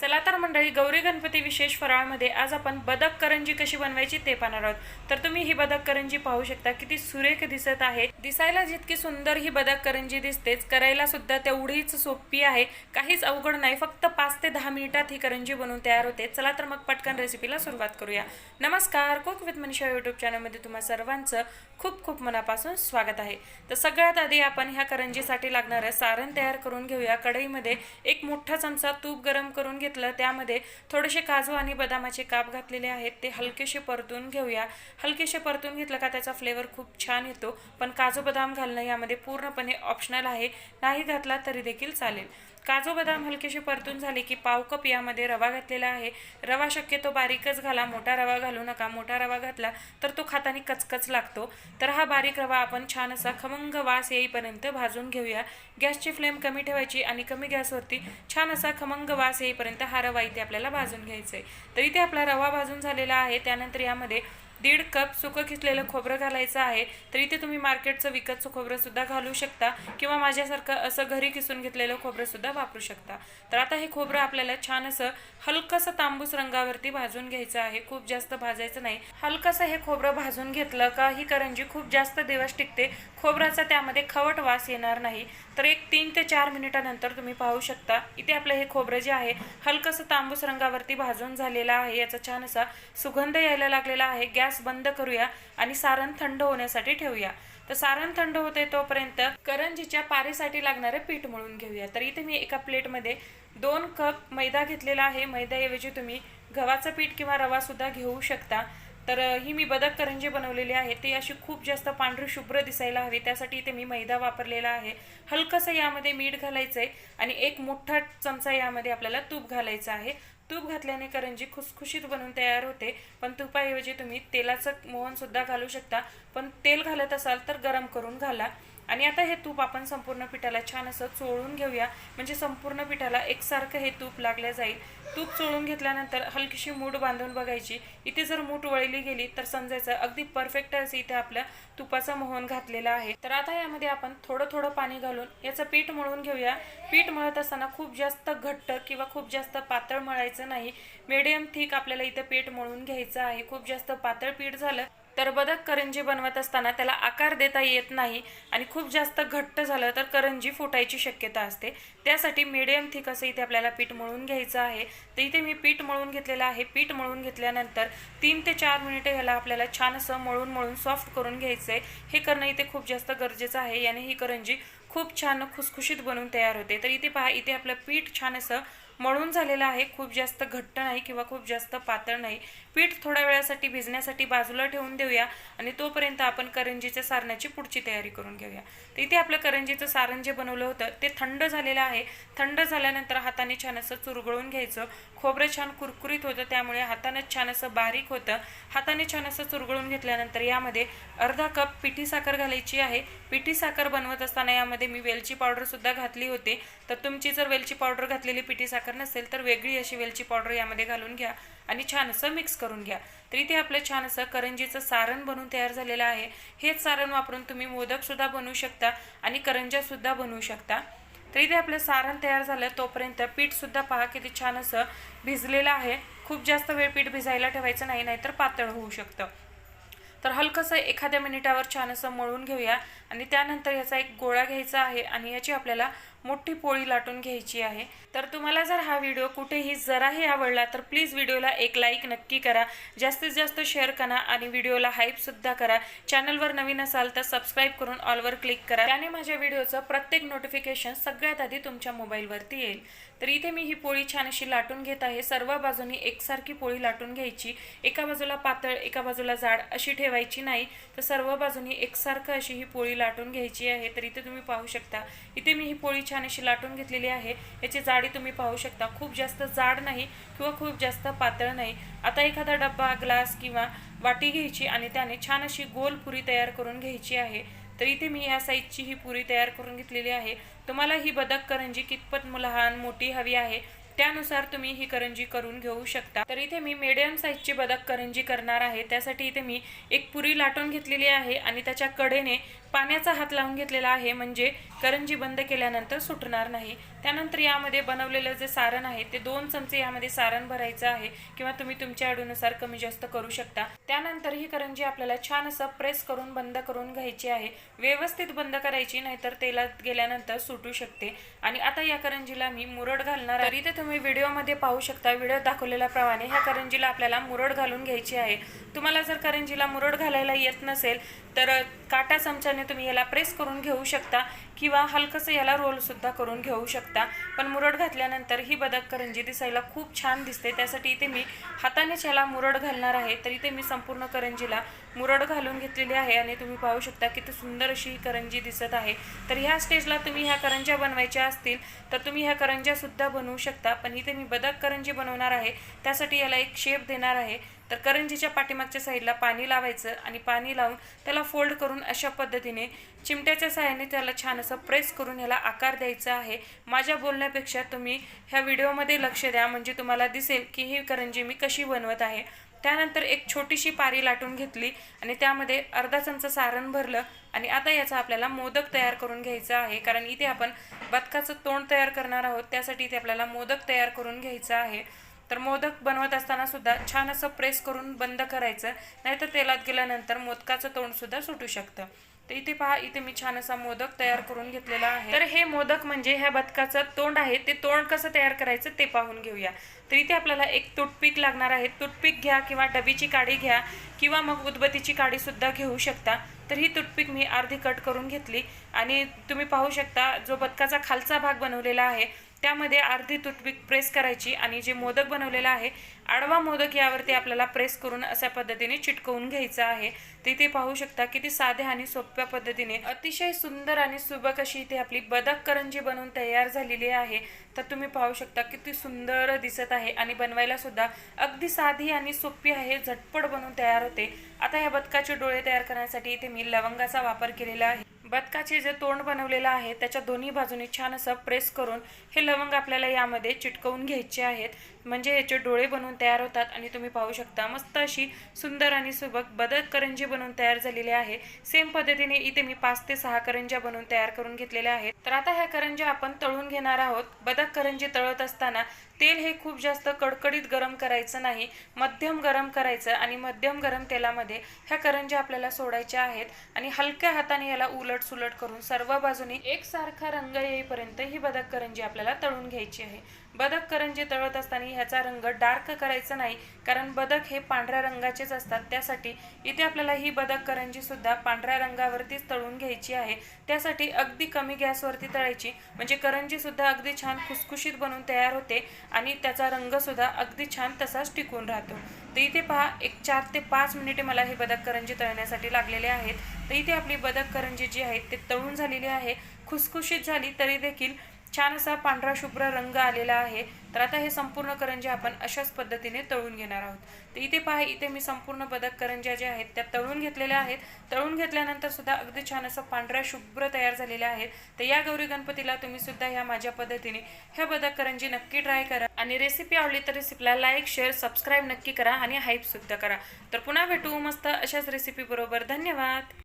चला तर मंडळी गौरी गणपती विशेष फराळमध्ये आज आपण बदक करंजी कशी बनवायची ते पाहणार आहोत. तर तुम्ही ही बदक करंजी पाहू शकता किती सुरेख दिसत आहे. दिसायला जितकी सुंदर ही बदक करंजी दिसतेच करायला सुद्धा तेवढीच सोपी आहे. काहीच अवघड नाही फक्त पाच ते दहा मिनिटात ही करंजी बनवून तयार होते. चला तर मग पटकन रेसिपीला सुरुवात करूया. नमस्कार कुक विथ मनीषा युट्यूब चॅनलमध्ये तुम्हा सर्वांचं खूप खूप मनापासून स्वागत आहे. तर सगळ्यात आधी आपण ह्या करंजीसाठी लागणारं सारण तयार करून घेऊया. कढईमध्ये एक मोठा चमचा तूप गरम करून घेतलं त्यामध्ये थोडेसे काजू आणि बदामाचे काप घातलेले आहेत ते हलकेसे परतून घेऊया. हलकेसे परतून घेतलं का त्याचा फ्लेवर खूप छान येतो पण काजू बदाम घालणं यामध्ये पूर्णपणे ऑप्शनल आहे. नाही घातला तरी देखील चालेल. काजू बदाम हलकेसे परतून झाले की पाव कप यामध्ये रवा घातलेला आहे. रवा शक्यतो बारीकच घाला मोठा रवा घालू नका. मोठा रवा घातला तर तो खाताने कचकच लागतो. तर हा बारीक रवा आपण छान असा खमंग वास येईपर्यंत भाजून घेऊया. गॅसची फ्लेम कमी ठेवायची आणि कमी गॅसवरती छान असा खमंग वास येईपर्यंत हा रवा इथे आपल्याला भाजून घ्यायचा आहे तर इथे आपला रवा भाजून झालेला आहे. त्यानंतर यामध्ये दीड कप सुकं खिसलेलं खोबरं घालायचं आहे. तर इथे तुम्ही मार्केटचं विकतचं खोबरंसुद्धा घालू शकता किंवा माझ्यासारखं असं घरी किसून घेतलेलं खोबरंसुद्धा वापरू शकता. तर आता हे खोबरं आपल्याला छान असं हलकंसं तांबूस रंगावरती भाजून घ्यायचं आहे. खूप जास्त भाजायचं नाही. हलकंसं हे खोबरं भाजून घेतलं का ही करंजी खूप जास्त दिवस टिकते. खोबऱ्याचा त्यामध्ये खवट वास येणार नाही. तर एक तीन ते चार मिनिटानंतर तुम्ही पाहू शकता. इथे आपलं हे खोबरं जे आहे हलकंसं तांबूस रंगावरती भाजून झालेलं आहे. याचा छान असा सुगंध यायला लागलेला आहे. गॅस बंद करूया आणि सारण थंड होण्यासाठी ठेवूया. तर सारण थंड होते तोपर्यंत करंजीच्या पारेसाठी लागणारे पीठ मळून घेऊया. तर इथे मी एका प्लेटमध्ये दोन कप मैदा घेतलेला आहे. मैद्याऐवजी तुम्ही गव्हाचं पीठ किंवा रवा सुद्धा घेऊ शकता. तर ही मी बदक करंजी बनवलेली आहे. ती अशी खूप जास्त पांढरी शुभ्र दिसायला हवी. त्यासाठी इथे मी मैदा वापरलेला आहे. हलकंसं यामध्ये मीठ घालायचं आहे आणि एक मोठा चमचा यामध्ये आपल्याला तूप घालायचं आहे. तूप घातल्याने करंजी खुसखुशीत बनून तयार होते. पण तुपाऐवजी तुम्ही तेलाचं मोहन सुद्धा घालू शकता. पण तेल घालत असाल तर गरम करून घाला. आणि आता हे तूप आपण संपूर्ण पिठाला छान असं चोळून घेऊया. म्हणजे संपूर्ण पिठाला एकसारखं हे तूप लागलं जाईल. तूप चोळून घेतल्यानंतर हलकीशी मूठ बांधून बघायची. इथे जर मूठ वळली गेली तर समजायचं अगदी परफेक्ट असं इथे आपल्या तुपाचा मोहन घातलेला आहे. तर आता यामध्ये आपण थोडं थोडं पाणी घालून याचं पीठ मळून घेऊया. पीठ मळत असताना खूप जास्त घट्ट किंवा खूप जास्त पातळ मळायचं नाही. मिडियम थिक आपल्याला इथं पीठ मळून घ्यायचं आहे. खूप जास्त पातळ पीठ झालं तर बदक करंजी बनवत असताना त्याला आकार देता येत नाही आणि खूप जास्त घट्ट झालं तर करंजी फुटायची शक्यता असते. त्यासाठी मिडियम थिक असं इथे आपल्याला पीठ मळून घ्यायचं आहे. तर इथे मी पीठ मळून घेतलेलं आहे. पीठ मळून घेतल्यानंतर तीन ते चार मिनिटं ह्याला आपल्याला छान असं मळून मळून सॉफ्ट करून घ्यायचं आहे हे करणं इथे खूप जास्त गरजेचं आहे. याने ही करंजी खूप छान खुसखुशीत बनून तयार होते. तर इथे पहा इथे आपलं पीठ छान असं मळून झालेलं आहे. खूप जास्त घट्ट नाही किंवा खूप जास्त पातळ नाही. पीठ थोड्या वेळासाठी भिजण्यासाठी बाजूला ठेवून देऊया आणि तोपर्यंत आपण करंजीच्या सारणाची पुढची तयारी करून घेऊया. तर इथे आपलं करंजीचं सारण जे बनवलं होतं ते थंड झालेलं आहे. थंड झाल्यानंतर हाताने छान असं चुरगळून घ्यायचं. खोबरं छान कुरकुरीत होतं त्यामुळे हाताने छान असं बारीक होतं. हाताने छान असं चुरगळून घेतल्यानंतर यामध्ये अर्धा कप पिठी साखर घालायची आहे. पिठी साखर बनवत असताना यामध्ये मी वेलची पावडरसुद्धा घातली होती. तर तुमची जर वेलची पावडर घातलेली पिठी साखर नसेल तर वेगळी अशी वेलची पावडर यामध्ये घालून घ्या आणि छान असं मिक्स करून घ्या. तर इथे आपलं छान असं करंजीचं सारण बनवून तयार झालेलं आहे. हेच सारण वापरून तुम्ही मोदकसुद्धा बनवू शकता आणि करंज्यासुद्धा बनवू शकता. तर इथे आपलं सारण तयार झालं तोपर्यंत पीठसुद्धा पहा किती छान असं भिजलेलं आहे. खूप जास्त वेळ पीठ भिजायला ठेवायचं नाही नाहीतर पातळ होऊ शकतं. तर हलकंसं एखाद्या मिनिटावर छान असं मळून घेऊया आणि त्यानंतर याचा एक गोळा घ्यायचा आहे आणि याची आपल्याला मोठी पोळी लाटून घ्यायची आहे. तर तुम्हाला जर हा व्हिडिओ कुठेही जराही आवडला तर प्लीज व्हिडिओला एक लाईक नक्की करा. जास्तीत जास्त शेअर करा आणि व्हिडिओला हाईपसुद्धा करा. चॅनलवर नवीन असाल तर सबस्क्राईब करून ऑलवर क्लिक करा. त्याने माझ्या व्हिडिओचं प्रत्येक नोटिफिकेशन सगळ्यात आधी तुमच्या मोबाईलवरती येईल. तर इथे मी ही पोळी छान अशी लाटून घेत आहे. सर्व बाजूनी एकसारखी पोळी लाटून घ्यायची. एका बाजूला पातळ एका बाजूला जाड अशी ठेवायची नाही. तर सर्व बाजूनी एकसारखं अशी ही पोळी लाटून घ्यायची आहे. तर इथे तुम्ही पाहू शकता. इथे मी ही पोळी छान अशी लाटून घेतलेली आहे. याची जाडी तुम्ही पाहू शकता. खूप जास्त जाड नाही किंवा खूप जास्त पातळ नाही. आता एखादा डब्बा ग्लास किंवा वाटी घ्यायची आणि त्याने छान अशी गोल पुरी तयार करून घ्यायची आहे. तर इथे मी या साईजची ही पुरी तयार करून घेतलेली आहे. तुम्हाला ही बदक करंजी कितपत लहान मोठी हवी आहे त्यानुसार तुम्ही ही करंजी करून घेऊ शकता. तर इथे मी मिडियम साईजची बदक करंजी करणार आहे. त्यासाठी इथे मी एक पुरी लाटून घेतलेली आहे आणि त्याच्या कडेने पाण्याचा हात लावून घेतलेला आहे. म्हणजे करंजी बंद केल्यानंतर सुटणार नाही. त्यानंतर यामध्ये बनवलेलं जे सारण आहे ते दोन चमचे यामध्ये सारण भरायचं आहे किंवा तुम्ही तुमच्या आवडीनुसार कमी जास्त करू शकता. त्यानंतर ही करंजी आपल्याला छान असं प्रेस करून बंद करून घ्यायची आहे. व्यवस्थित बंद करायची नाहीतर तेलात गेल्यानंतर सुटू शकते. आणि आता या करंजीला मी मुरड घालणार आहे. तरी ते तुम्ही व्हिडिओमध्ये पाहू शकता व्हिडिओ दाखवलेल्याप्रमाणे ह्या करंजीला आपल्याला मुरड घालून घ्यायची आहे. तुम्हाला जर करंजीला मुरड घालायला येत नसेल तर काटा चमच्याने तुम्ही याला प्रेस करून घेऊ शकता किंवा हलकंसं याला रोलसुद्धा करून घेऊ शकता. पण मुरड घातल्यानंतर ही बदक करंजी दिसायला खूप छान दिसते. त्यासाठी इथे मी हातानेच याला मुरड घालणार आहे. तर इथे मी संपूर्ण करंजीला मुरड घालून घेतलेली आहे आणि तुम्ही पाहू शकता किती सुंदर अशी ही करंजी दिसत आहे. तर ह्या स्टेजला तुम्ही ह्या करंज्या बनवायच्या असतील तर तुम्ही ह्या करंज्यासुद्धा बनवू शकता. पण इथे मी बदक करंजी बनवणार आहे. त्यासाठी याला एक शेप देणार आहे. तर करंजीच्या पाठीमागच्या साईडला पाणी लावायचं आणि पाणी लावून त्याला फोल्ड करून अशा पद्धतीने चिमट्याच्या सहाय्याने त्याला छान असं प्रेस करून ह्याला आकार द्यायचा आहे. माझ्या बोलण्यापेक्षा तुम्ही ह्या व्हिडिओमध्ये लक्ष द्या म्हणजे तुम्हाला दिसेल की ही करंजी मी कशी बनवत आहे. त्यानंतर एक छोटीशी पारी लाटून घेतली आणि त्यामध्ये अर्धा चमचा सारण भरलं आणि आता याचा आपल्याला मोदक तयार करून घ्यायचा आहे. कारण इथे आपण बदकाचं तोंड तयार करणार आहोत त्यासाठी इथे आपल्याला मोदक तयार करून घ्यायचा आहे. तर मोदक बनवत असताना सुद्धा छान असं प्रेस करून बंद करायचं नाहीतर तेलात गेल्यानंतर मोदकाचं तोंडसुद्धा सुटू शकतं. तर इथे पहा इथे मी छान असा मोदक तयार करून घेतलेला आहे. तर हे मोदक म्हणजे ह्या बदकाचं तोंड आहे ते तोंड कसं तयार करायचं ते पाहून घेऊया. तर इथे आपल्याला एक तुटपीक लागणार आहे. तुटपीक घ्या किंवा डबीची काडी घ्या किंवा मग उदबत्तीची काडीसुद्धा घेऊ शकता. तर ही तुटपीक मी अर्धी कट करून घेतली आणि तुम्ही पाहू शकता जो बदकाचा खालचा भाग बनवलेला आहे त्यामध्ये अर्धी तुटपीक प्रेस करायची आणि जे मोदक बनवलेला आहे आडवा मोदक यावरती आपल्याला प्रेस करून अशा पद्धतीने चिटकवून घ्यायचं आहे. तर इथे पाहू शकता किती साध्या आणि सोप्या पद्धतीने अतिशय सुंदर आणि सुबक अशी इथे आपली बदक करंजी बनवून तयार झालेली आहे. तर तुम्ही पाहू शकता किती सुंदर दिसत आहे आणि बनवायला सुद्धा अगदी साधी आणि सोपी आहे झटपट बनवून तयार होते. आता या बदकाचे डोळे तयार करण्यासाठी इथे मी लवंगाचा वापर केलेला आहे. बदकाचे जे तोंड बनवलेलं आहे त्याच्या दोन्ही बाजूने छान असं प्रेस करून हे लवंग आपल्याला यामध्ये चिटकवून घ्यायचे आहेत. म्हणजे याचे डोळे बनवून तयार होतात आणि तुम्ही पाहू शकता मस्त अशी सुंदर आणि सुबक बदक करंजी बनवून तयार झालेली आहे. सेम पद्धतीने इथे मी पाच ते सहा करंज्या बनवून तयार करून घेतलेल्या आहेत. तर आता ह्या करंज्या आपण तळून घेणार आहोत. बदक करंजी तळत असताना तेल हे खूप जास्त कडकडीत गरम करायचं नाही. मध्यम गरम करायचं आणि मध्यम गरम तेलामध्ये ह्या करंज्या आपल्याला सोडायच्या आहेत आणि हलक्या हाताने याला उलट सुलट करून सर्व बाजूनी एकसारखा रंग येईपर्यंत ही बदक करंजी आपल्याला तळून घ्यायची आहे. बदक करंजी तळत असताना ह्याचा रंग डार्क करायचा नाही कारण बदक हे पांढऱ्या रंगाचेच असतात. त्यासाठी इथे आपल्याला ही बदक करंजी सुद्धा पांढऱ्या रंगावरतीच तळून घ्यायची आहे. त्यासाठी अगदी कमी गॅसवरती तळायची म्हणजे करंजी सुद्धा अगदी छान खुसखुशीत बनून तयार होते आणि त्याचा रंग सुद्धा अगदी छान तसाच टिकून राहतो. तर इथे पहा एक चार ते पाच मिनिटे मला हे बदक करंजी तळण्यासाठी लागलेले आहेत. तर इथे आपली बदक करंजी जी आहे ते तळून झालेली आहे. खुसखुशीत झाली तरी देखील छान असा पांढरा शुभ्र रंग आलेला आहे. तर आता हे संपूर्ण करंजे आपण अशाच पद्धतीने तळून घेणार आहोत. तर इथे पहा इथे मी संपूर्ण बदक करंज्या ज्या आहेत त्या तळून घेतलेल्या आहेत. तळून घेतल्यानंतर सुद्धा अगदी छान असं पांढरा शुभ्र तयार झालेल्या आहेत तर या गौरी गणपतीला तुम्ही सुद्धा ह्या माझ्या पद्धतीने ह्या बदक करंजी नक्की ट्राय करा. आणि रेसिपी आवडली तर रेसिपीला लाईक शेअर सबस्क्राईब नक्की करा आणि हाईप सुद्धा करा. तर पुन्हा भेटू मस्त अशाच रेसिपीबरोबर धन्यवाद!